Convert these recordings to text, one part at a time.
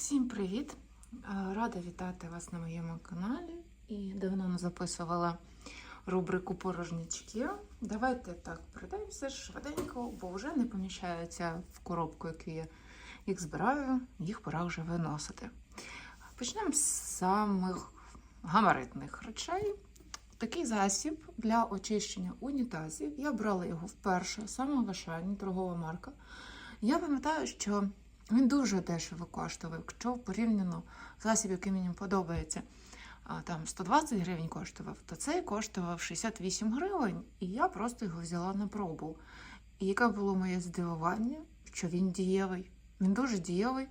Всім привіт! Е, Рада вітати вас на моєму каналі. І давно не записувала рубрику порожнячки. Давайте так пройдемося швиденько, бо вже не поміщаються в коробку, яку я їх збираю, їх пора вже виносити. Почнемо з самих гамаритних речей. Такий засіб для очищення унітазів. Я брала його вперше, саме в Ашані, торгова марка. Я пам'ятаю, що він дуже дешево коштував. Якщо порівняно засіб, який мені подобається, там 120 гривень коштував, то цей коштував 68 гривень, і я просто його взяла на пробу. І яке було моє здивування, що він дієвий. Він дуже дієвий,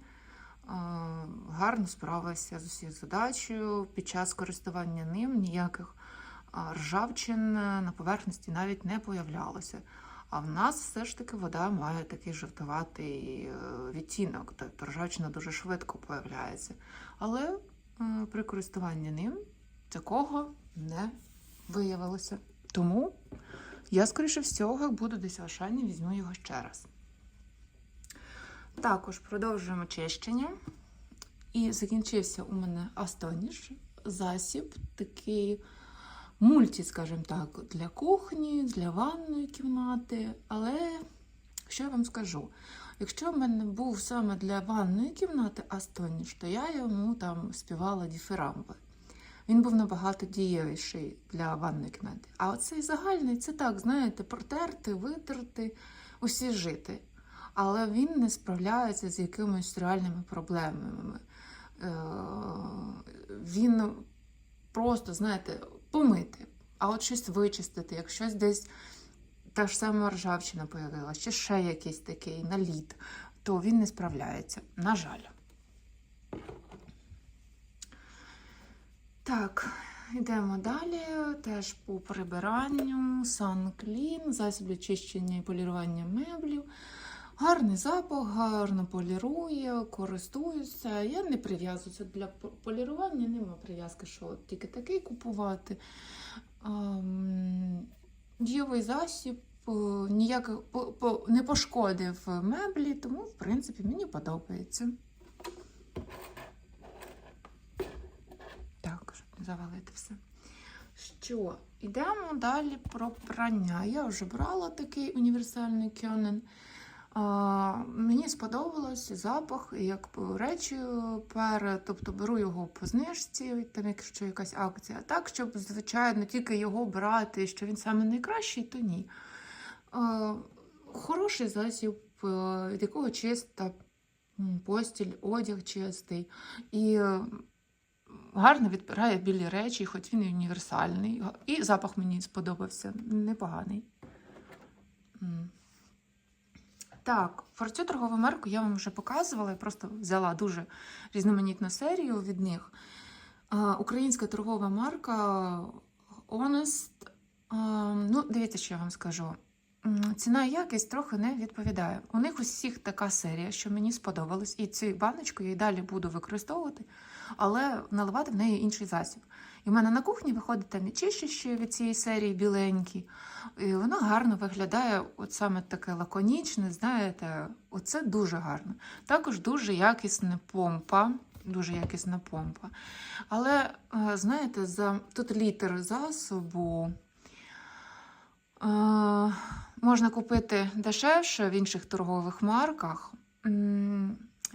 гарно справився з усією задачею. Під час користування ним ніяких ржавчин на поверхності навіть не появлялося. А в нас все ж таки вода має такий жовтуватий е, відтінок, тобто ржавчина дуже швидко появляється. Але е, при користуванні ним такого не виявилося. Тому я, скоріше всього, буду десь в Ашані, візьму його ще раз. Також продовжуємо чищення. І закінчився у мене Астоніш засіб, такий мульті, скажімо так, для кухні, для ванної кімнати. Але що я вам скажу? Якщо в мене був саме для ванної кімнати Астоніш, то я йому там співала діфирамби. Він був набагато дієвіший для ванної кімнати. А оцей загальний це так, знаєте, протерти, витерти, освіжити. Але він не справляється з якимись реальними проблемами. Е, Він просто, знаєте, помити, а от щось вичистити, як десь та ж сама ржавчина появилася, чи ще якийсь такий наліт, то він не справляється. На жаль. Так, йдемо далі. Теж по прибиранню, санклін, засіб для чищення і полірування меблів. Гарний запах, гарно полірує, користуюся. Я не прив'язуюся для полірування, нема прив'язки, що тільки такий купувати. Дієвий засіб е, ніяк не пошкодив меблі, тому, в принципі, мені подобається. Так, щоб не завалити все. Що, йдемо далі про прання. Я вже брала такий універсальний кьонен. Мені сподобалось запах, як речі перед, тобто беру його по знижці, там якщо якась акція. Так, щоб, звичайно, тільки його брати, що він саме найкращий, то ні. Хороший засіб, е, від якого чиста постіль, одяг чистий. І е, гарно відбирає білі речі, хоч він і універсальний. І запах мені сподобався, непоганий. Так, про цю торгову марку я вам вже показувала, я просто взяла дуже різноманітну серію від них. Українська торгова марка Honest. Ну, дивіться, що я вам скажу. Ціна і якість трохи не відповідає. У них усіх така серія, що мені сподобалась, і цю баночку я й далі буду використовувати, але наливати в неї інший засіб. І в мене на кухні виходить там і чищище від цієї серії біленький. І воно гарно виглядає, от саме таке лаконічне, знаєте, оце дуже гарно. Також дуже якісна помпа. Дуже якісна помпа. Але, е, знаєте, за тут літр засобу е, можна купити дешевше в інших торгових марках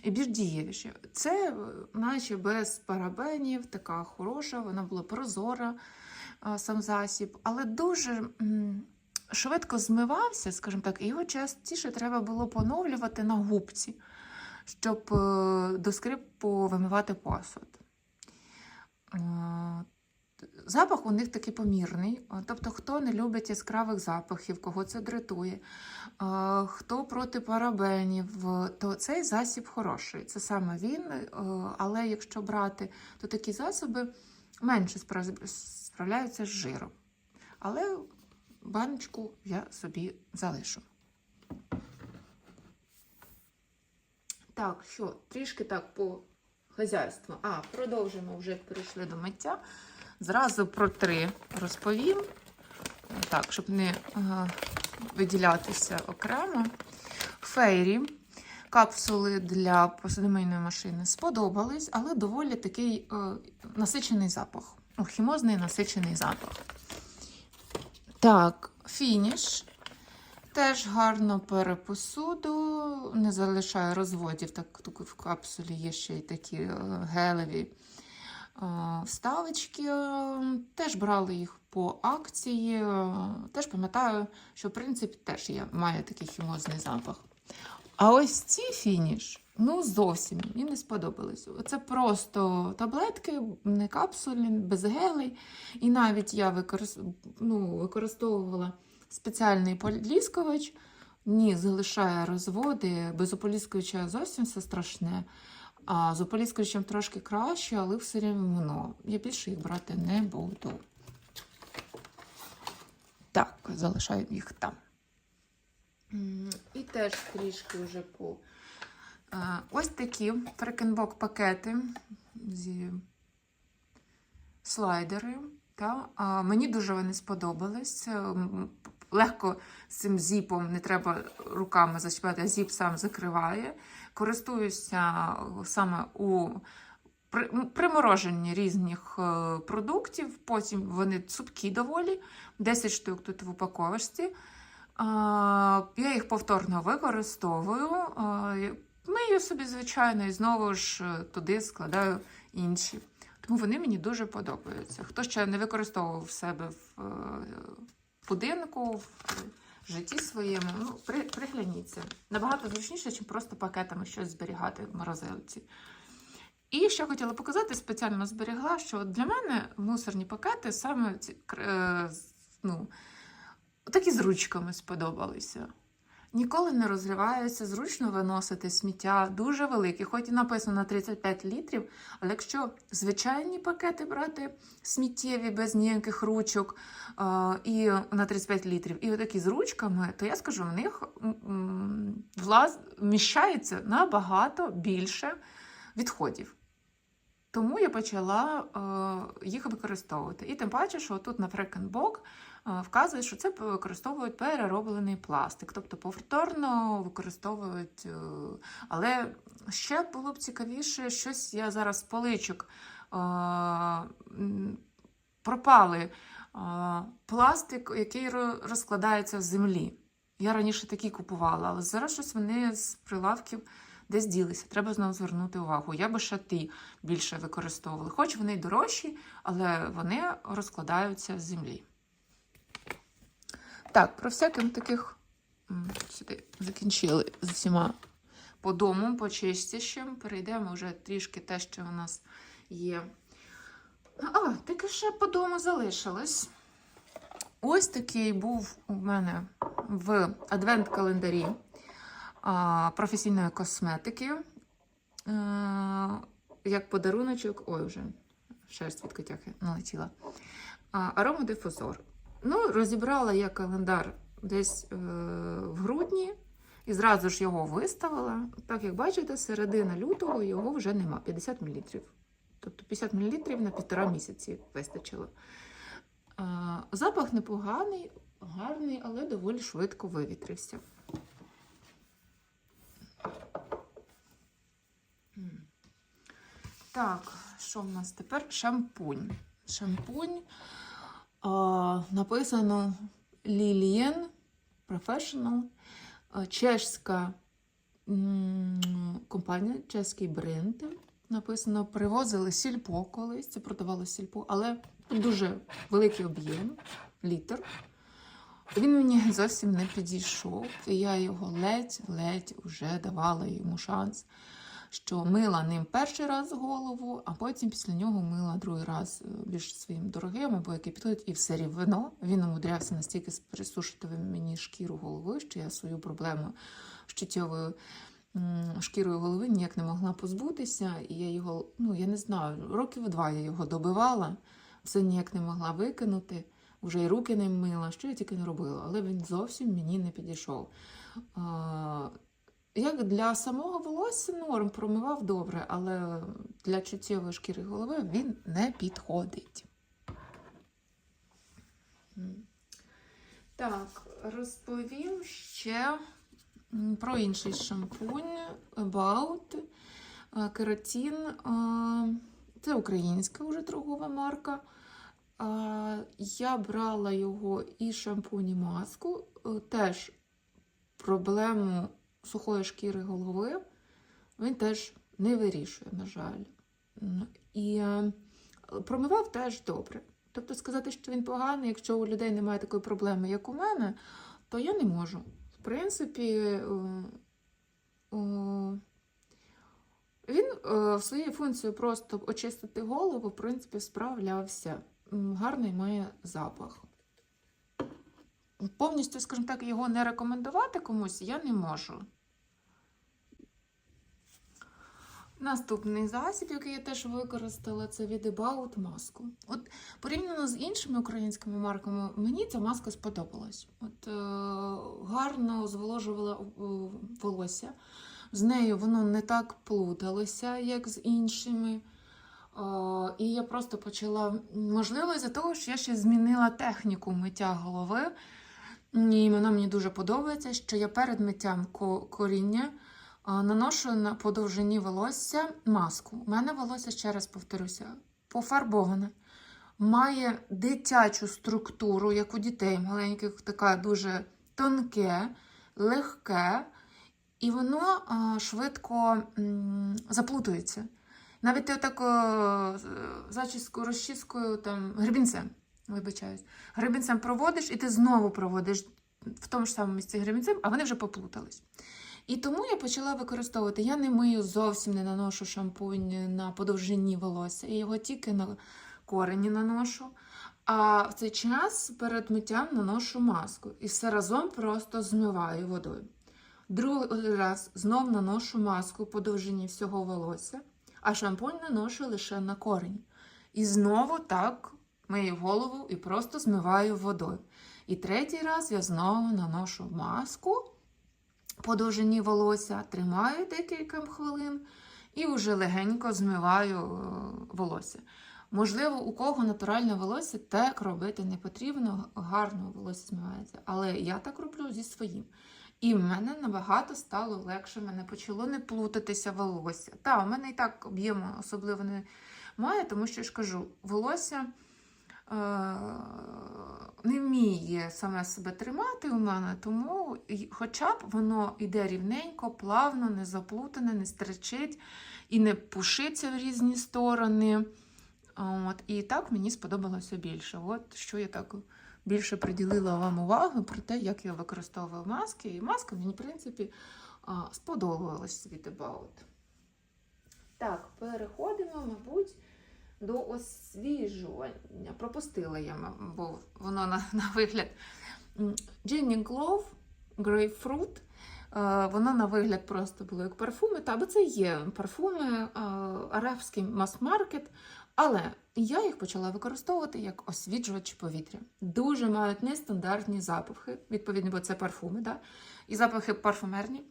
і більш дієвіше. Це, е, наче без парабенів, така хороша, вона була прозора, сам засіб, але дуже. Швидко змивався, скажімо так, і його частіше треба було поновлювати на губці, щоб е, до скрипу вимивати посуд. Запах у них такий помірний. Е, Тобто, хто не любить яскравих запахів, кого це дратує, е, хто проти парабенів, е, то цей засіб хороший. Це саме він. Але якщо брати, то такі засоби менше справляються з жиром. Але баночку я собі залишу. Так, що, трішки так по хазяйству. А, продовжимо вже як перейшли до миття. Зразу про три розповім. Так, щоб не е, виділятися окремо. Фейрі капсули для посудомийної машини сподобались, але доволі такий е, насичений запах. Ну, хімозний насичений запах. Так, фініш. Теж гарно пере посуду, не залишає розводів. Так, в капсулі є ще й такі е, гелеві вставочки. Е, Теж брали їх по акції. Е, Теж пам'ятаю, що в принципі теж є, має такий хімозний запах. А ось ці фініш, ну зовсім мені не сподобались. Це просто таблетки, не капсулі, без гелей. І навіть я використ... ну, використовувала спеціальний поліскувач. Ні, залишає розводи. Без ополіскувача зовсім все страшне. А з ополіскувачем трошки краще, але все рівно. Я більше їх брати не буду. Так, залишаю їх там. І теж трішки вже по. Е, Ось такі фрекенбок пакети зі слайдери. Та? А, мені дуже вони сподобались. Е, Легко з цим зіпом не треба руками зачіпати, а зіп сам закриває. Користуюся саме у примороженні різних е, продуктів. Потім вони цупкі доволі, 10 штук тут в упаковочці. Я їх повторно використовую. Мию собі, звичайно, і знову ж е, туди складаю інші. Тому вони мені дуже подобаються. Хто ще не використовував себе в е, будинку, житті своєму, ну, при, пригляніться. Набагато зручніше, ніж просто пакетами щось зберігати в морозилці. І ще хотіла показати, спеціально зберігла, що для мене мусорні пакети саме ці, е, ну, такі з ручками сподобалися. Ніколи не розриваються, зручно виносити сміття, дуже великі, хоч і написано на 35 літрів, але якщо звичайні пакети брати сміттєві, без ніяких ручок і на 35 літрів, і отакі з ручками, то я скажу, в них влаз вміщається набагато більше відходів. Тому я почала їх використовувати. І тим паче, що тут на Фрекенбок е, вказує, що це використовують перероблений пластик, тобто повторно використовують. Е, але ще було б цікавіше, щось я зараз з поличок е, пропали пластик, який розкладається в землі. Я раніше такі купувала, але зараз щось вони з прилавків десь ділися. Треба знову звернути увагу. Я би ті більше використовувала. Хоч вони дорожчі, але вони розкладаються в землі. Так, про всяким таких сюди закінчили з всіма по дому, по чистішим. Перейдемо вже трішки те, що у нас є. А, таке ще по дому залишилось. Ось такий був у мене в адвент-календарі професійної косметики. Е, як подаруночок, ой, вже шерсть від котяки налетіла. А, аромадифузор. Ну, розібрала я календар десь е, в грудні і зразу ж його виставила. Так як бачите, середина лютого його вже нема 50 мл. Тобто 50 мл на півтора місяці вистачило. А, запах непоганий, гарний, але доволі швидко вивітрився. Так, що в нас тепер? Шампунь. Шампунь. Написано Lilien Professional. Чешська компанія, чеський бренд. Написано, привозили сільпо колись, це продавало сільпо, але дуже великий об'єм, літр. Він мені зовсім не підійшов. І я його ледь-ледь вже давала йому шанс, що мила ним перший раз голову, а потім після нього мила другий раз е, більш своїм дорогим, або який підходить, і все рівно він умудрявся настільки присушити мені шкіру голови, що я свою проблему з чуттєвою шкірою голови ніяк не могла позбутися. І я його, ну я не знаю, років два я його добивала, все ніяк не могла викинути. Вже й руки не мила, що я тільки не робила, але він зовсім мені не підійшов. Як для самого волосся норм промивав добре, але для чуттєвої шкіри голови він не підходить. Так, розповім ще про інший шампунь About е, Кератін. Е, Це українська вже торгова марка. Е, Я брала його і шампунь, і маску. Е, Теж проблему сухої шкіри голови він теж не вирішує, на жаль. І е, промивав теж добре. Тобто сказати, що він поганий, якщо у людей немає такої проблеми, як у мене, то я не можу. В принципі, е, е, він е, своєю функцією просто очистити голову, в принципі, справлявся. Гарний має запах. Повністю, скажімо так, його не рекомендувати комусь я не можу. Наступний засіб, який я теж використала, це від About маску. От порівняно з іншими українськими марками, мені ця маска сподобалась. От е, гарно зволожувала е, волосся. З нею воно не так плуталося, як з іншими. Е, і я просто почала, можливо, із-за того, що я ще змінила техніку миття голови. І вона мені дуже подобається, що я перед миттям коріння наношу на по довжині волосся маску. У мене волосся, ще раз повторюся, пофарбоване. Має дитячу структуру, як у дітей маленьких, така дуже тонке, легке, і воно швидко заплутується. Навіть ти отак зачіскою, розчіскою, там, гребінцем, вибачаюсь, гребінцем проводиш, і ти знову проводиш в тому ж самому місці гребінцем, а вони вже поплутались. І тому я почала використовувати. Я не мию зовсім не наношу шампунь на подовжині волосся, я його тільки на корені наношу. А в цей час перед миттям наношу маску і все разом просто змиваю водою. Другий раз знов наношу маску по довжині всього волосся, а шампунь наношу лише на корені. І знову так мию голову і просто змиваю водою. І третій раз я знову наношу маску по довжині волосся, тримаю декілька хвилин і вже легенько змиваю е, волосся. Можливо, у кого натуральне волосся так робити не потрібно, гарно волосся змивається. Але я так роблю зі своїм. І в мене набагато стало легше, мене почало не плутатися волосся. Та, у мене і так об'єму особливо не має, тому що я ж кажу, волосся не вміє саме себе тримати у мене, тому хоча б воно йде рівненько, плавно, не заплутане, не стричить і не пушиться в різні сторони. От, і так мені сподобалося більше. От що я так більше приділила вам увагу про те, як я використовую маски. І маска мені, в принципі, сподобалась від About. Так, переходимо, мабуть, до освіжування. Пропустила я, бо воно на, на вигляд. Glove Grapefruit. Е, Воно на вигляд просто було як парфуми. Та, бо це є парфуми, е, арабський мас-маркет. Але я їх почала використовувати як освіджувач повітря. Дуже мають нестандартні запахи, відповідно, бо це парфуми, да? і запахи парфумерні.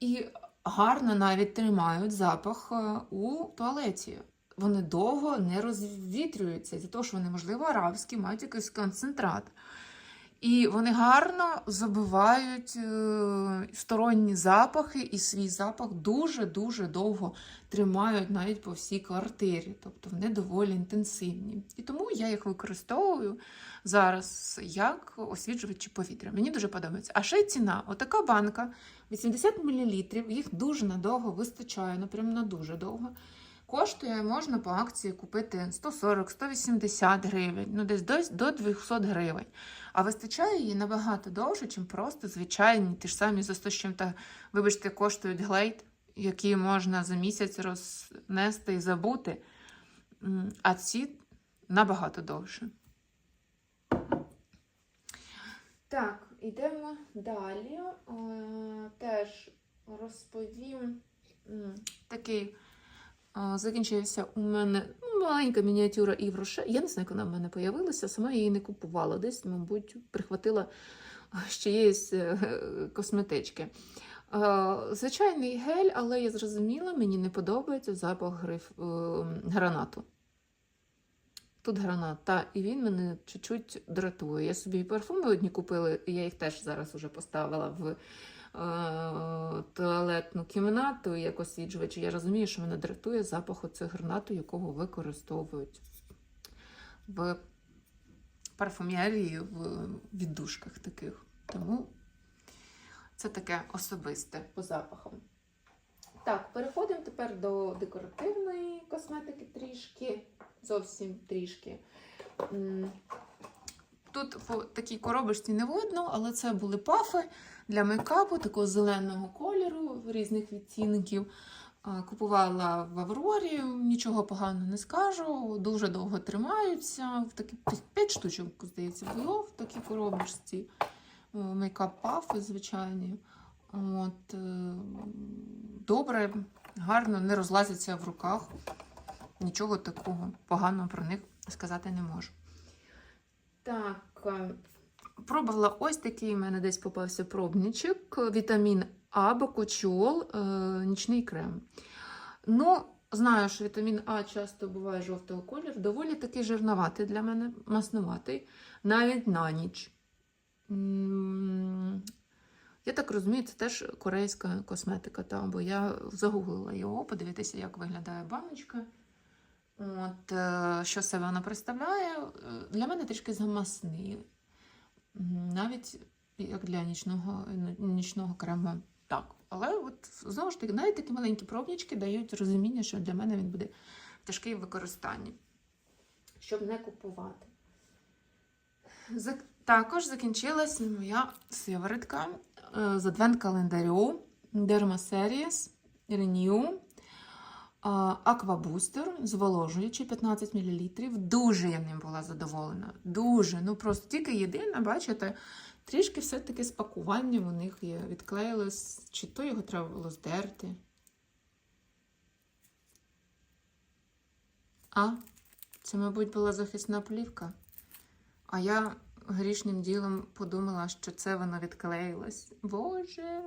І гарно навіть тримають запах е, у туалеті. Вони довго не розвітрюються, за того, що вони, можливо, арабські, мають якийсь концентрат. І вони гарно забивають е, сторонні запахи, і свій запах дуже-дуже довго тримають навіть по всій квартирі. Тобто вони доволі інтенсивні. І тому я їх використовую зараз як освіджувачі повітря. Мені дуже подобається. А ще й ціна. Отака банка 80 мл, їх дуже надовго вистачає, ну прям на дуже довго. Коштує можна по акції купити 140-180 гривень, ну десь до, до 200 гривень. А вистачає її набагато довше, ніж просто звичайні, ті ж самі за 100 з чим-то, вибачте, коштують глейд, які можна за місяць рознести і забути. А ці набагато довше. Так, йдемо далі. Е, Теж розповім такий. Закінчився у мене ну, маленька мініатюра Івроше. Я не знаю, як вона в мене появилася, сама її не купувала. Десь, мабуть, прихватила з чиєїсь е, косметички. Звичайний гель, але я зрозуміла, мені не подобається запах гриф, е, гранату. Тут гранат, та, і він мене чуть-чуть дратує. Я собі парфуми одні купила, і я їх теж зараз уже поставила в туалетну кімнату як освіджувач. Я розумію, що мене дратує запах гранату, якого використовують в парфумерії, в віддушках таких. Тому це таке особисте по запахам. Так, переходимо тепер до декоративної косметики трішки, зовсім трішки. Тут по такій коробочці не видно, але це були пафи для мейкапу такого зеленого кольору різних відтінків. Купувала в Аврорі, нічого поганого не скажу. Дуже довго тримаються. В такі 5 штучок, здається, було в такій коробочці. Е, Мейкап пафи звичайні. От, е, добре, гарно, не розлазяться в руках. Нічого такого поганого про них сказати не можу. Так, е, пробувала ось такий у мене десь попався пробничок. Вітамін А, Бокочол, е, нічний крем. Ну, знаю, що вітамін А часто буває жовтого кольору, доволі такий жирноватий для мене, маснуватий, навіть на ніч. Я так розумію, це теж корейська косметика, та, бо я загуглила його, подивитися, як виглядає баночка. От, е, що себе вона представляє, Е, для мене трішки замасний. Навіть як для нічного, нічного крему. Так. Але от, знову ж таки, навіть такі маленькі пробнички дають розуміння, що для мене він буде тяжкий в використанні, щоб не купувати. Також закінчилась моя сиворотка е, з адвент-календарю Derma Series Renew Аквабустер, зволожуючий 15 мл. Дуже я ним була задоволена. Дуже. Ну просто тільки єдине, бачите, трішки все-таки з пакуванням у них є. Відклеїлось, чи то його треба було здерти. А, це, мабуть, була захисна плівка. А я грішним ділом подумала, що це воно відклеїлось. Боже,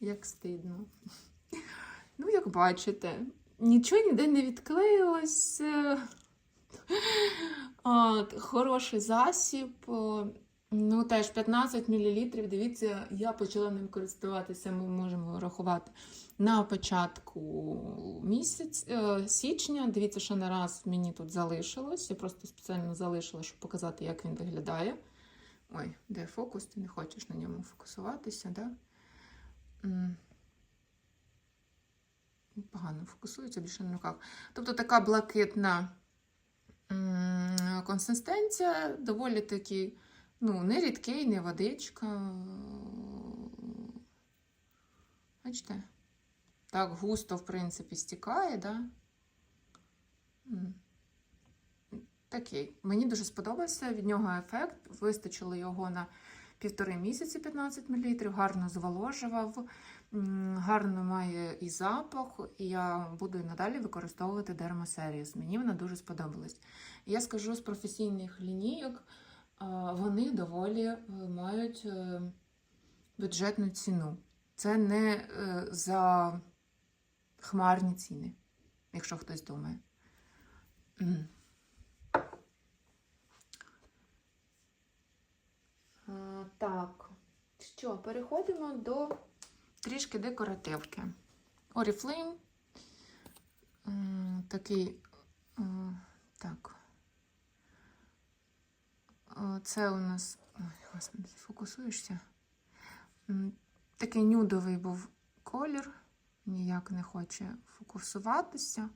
як стидно. Ну, як бачите, нічого ніде не відклеїлось. Хороший засіб. Ну, теж 15 мл. Дивіться, я почала ним користуватися, ми можемо рахувати на початку місяць, е, січня. Дивіться, що на раз мені тут залишилось. Я просто спеціально залишила, щоб показати, як він виглядає. Ой, де фокус? Ти не хочеш на ньому фокусуватися, да? Погано фокусується більше на руках. Тобто така блакитна консистенція, доволі таки, ну, не рідкий, не водичка. Бачите? Так густо, в принципі, стікає, да? Такий. Мені дуже сподобався від нього ефект. Вистачило його на півтори місяці 15 мл, гарно зволожував, гарно має і запах, і я буду і надалі використовувати Derma Series. Мені вона дуже сподобалась. Я скажу з професійних лінійок, вони доволі е, мають е, бюджетну ціну. Це не е, за хмарні ціни, якщо хтось думає. Так, що, переходимо до трішки декоративки. Oriflame. Такий, е, так. Е, Це у нас. Ой, господи, фокусуєшся. Такий нюдовий був колір, ніяк не хоче фокусуватися. Е,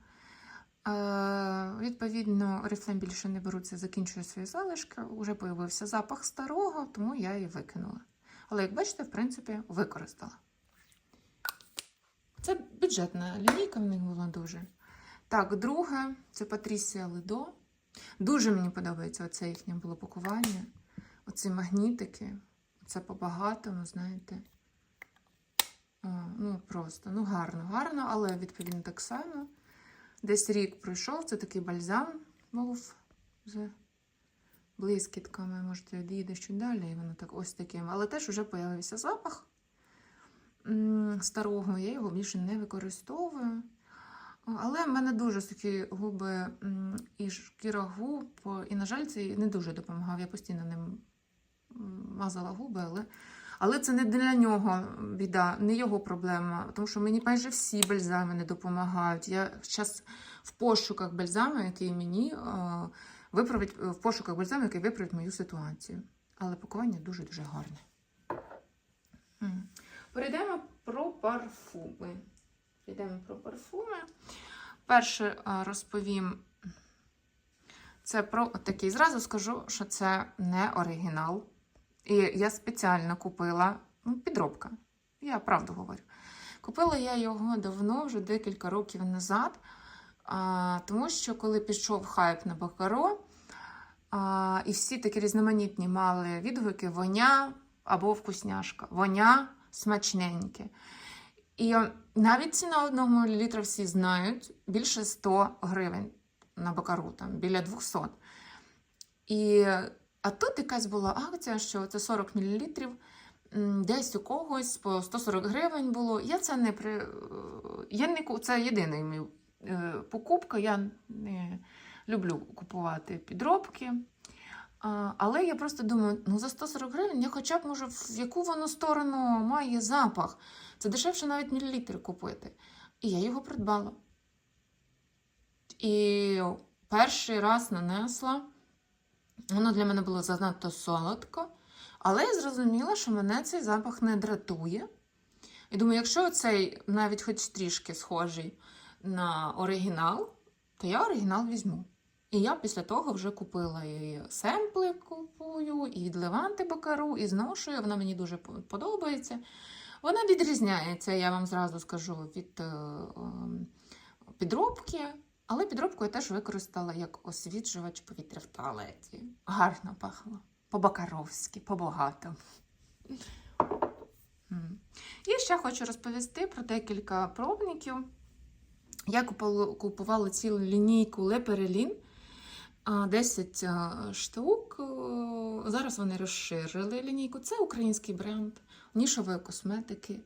відповідно, Oriflame більше не беруться, закінчує свої залишки. Уже появився запах старого, тому я її викинула. Але, як бачите, в принципі, використала. Це бюджетна лінійка в них була дуже. Так, друге, це Патрісія Ледо. Дуже мені подобається оце їхнє було пакування. Оці магнітики. Це по-багатому, знаєте. О, ну, просто, ну, гарно, гарно, але відповідно так само. Десь рік пройшов, це такий бальзам був з блискітками. Можете відійде що далі, і воно так ось таким. Але теж вже з'явився запах старого, я його більше не використовую. Але в мене дуже сухі губи і шкіра губ, і, на жаль, це не дуже допомагав. Я постійно ним мазала губи, але, Але це не для нього біда, не його проблема, тому що мені майже всі бальзами не допомагають. Я зараз в пошуках бальзаму, який мені виправить в пошуках бальзаму, який виправить мою ситуацію. Але пакування дуже-дуже гарне. Перейдемо про парфуми. Перейдемо про парфуми. Перше е, розповім. Це про такий. Зразу скажу, що це не оригінал. І я спеціально купила ну, підробка. Я правду говорю. Купила я його давно, вже декілька років назад. А, тому що коли пішов хайп на Бакаро, а, і всі такі різноманітні мали відгуки воня або вкусняшка. Воня смачненьке. І навіть ціна 1 мл всі знають більше 100 гривень на Бакару, там біля 200. І, а тут якась була акція, що це 40 мл, десь у когось по 140 гривень було. Я це не при. Я не це єдиний мій е, покупка. Я не люблю купувати підробки. Але я просто думаю, ну за 140 гривень я хоча б можу в яку воно сторону має запах. Це дешевше навіть мілілітри купити. І я його придбала. І перший раз нанесла. Воно для мене було занадто солодко. Але я зрозуміла, що мене цей запах не дратує. І думаю, якщо цей навіть хоч трішки схожий на оригінал, то я оригінал візьму. І я після того вже купила і семпли купую, і від Леванти Бакару, і зношую. Вона мені дуже подобається. Вона відрізняється, я вам зразу скажу, від е, ем, підробки. Але підробку я теж використала як освіджувач повітря в туалеті. Гарно пахло. По-бакаровськи, по-багато. М. І ще хочу розповісти про декілька пробників. Я купувала цілу лінійку Леперелін. 10 е, штук. Е, Зараз вони розширили лінійку. Це український бренд нішової косметики.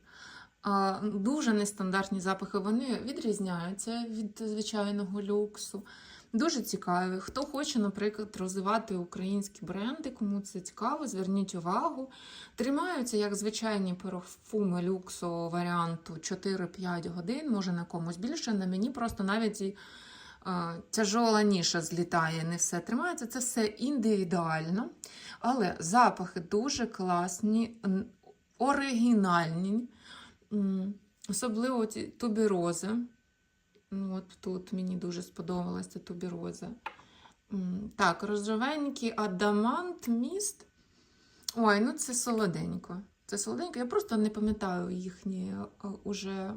Дуже нестандартні запахи. Вони відрізняються від звичайного люксу. Дуже цікаві. Хто хоче, наприклад, розвивати українські бренди, кому це цікаво, зверніть увагу. Тримаються як звичайні парфуми люксу варіанту 4-5 годин, може на комусь більше. На мені просто навіть тяжола ніша злітає, не все тримається. Це все індивідуально. Але запахи дуже класні, оригінальні. Особливо ці тубірози. Ну, От тут мені дуже сподобалася тубіроза. Так, розовенький адамант міст. Ой, ну це солоденько. Це солоденько. Я просто не пам'ятаю їхні уже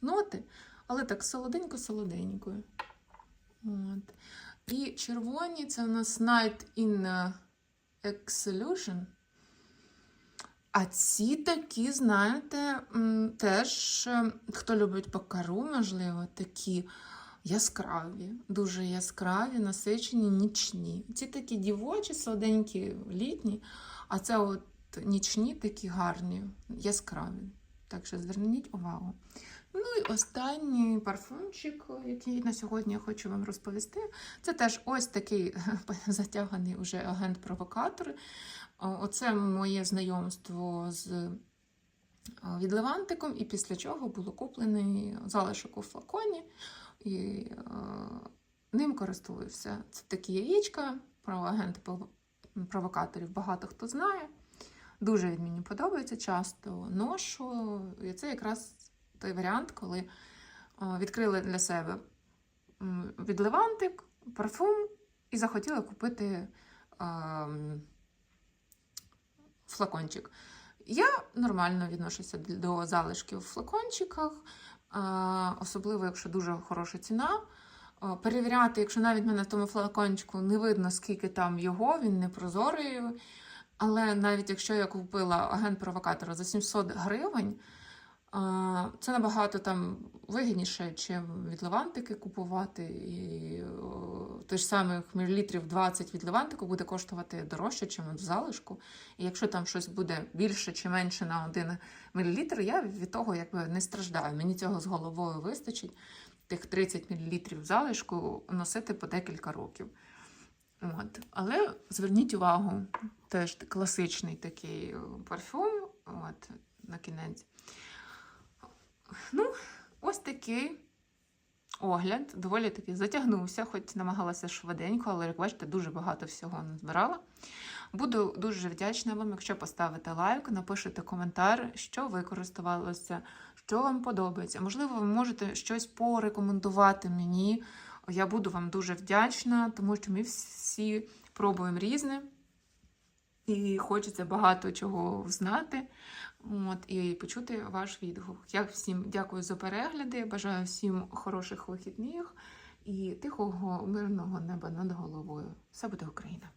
ноти, але так солоденько-солоденько. От. І червоні це у нас Night in Exolution. А ці такі, знаєте, теж е, хто любить покару, можливо, такі яскраві, дуже яскраві, насичені, нічні. Ці такі дівочі, солоденькі, літні, а це от нічні такі гарні, яскраві. Так що зверніть увагу. Ну і останній парфумчик, який на сьогодні я хочу вам розповісти, це теж ось такий затяганий уже агент-провокатор. Оце моє знайомство з а, відливантиком, і після чого було куплений залишок у флаконі, і е, ним користуюся. Це такі яєчка, про агенти провокаторів багато хто знає. Дуже він мені подобається, часто ношу. І це якраз той варіант, коли е, відкрили для себе відливантик, парфум і захотіла купити. ем, флакончик. Я нормально відношуся до залишків в флакончиках, особливо, якщо дуже хороша ціна. Перевіряти, якщо навіть мене в тому флакончику не видно, скільки там його, він не прозорий. Але навіть якщо я купила агент провокатора за 700 гривень, це набагато там вигідніше, чим від Левантики купувати. І той ж самих мілілітрів 20 від Левантику буде коштувати дорожче, ніж в залишку. І якщо там щось буде більше чи менше на 1 мл, я від того якби не страждаю. Мені цього з головою вистачить. Тих 30 мл залишку носити по декілька років. От. Але зверніть увагу, теж класичний такий парфюм. От, на кінець. Ну, ось такий огляд. Доволі таки затягнувся, хоч намагалася швиденько, але, як бачите, дуже багато всього назбирала. Буду дуже вдячна вам, якщо поставите лайк, напишете коментар, що ви користувалися, що вам подобається. Можливо, ви можете щось порекомендувати мені. Я буду вам дуже вдячна, тому що ми всі пробуємо різне. І хочеться багато чого знати от, і почути ваш відгук. Я всім дякую за перегляди, бажаю всім хороших вихідних і тихого мирного неба над головою. Все буде Україна!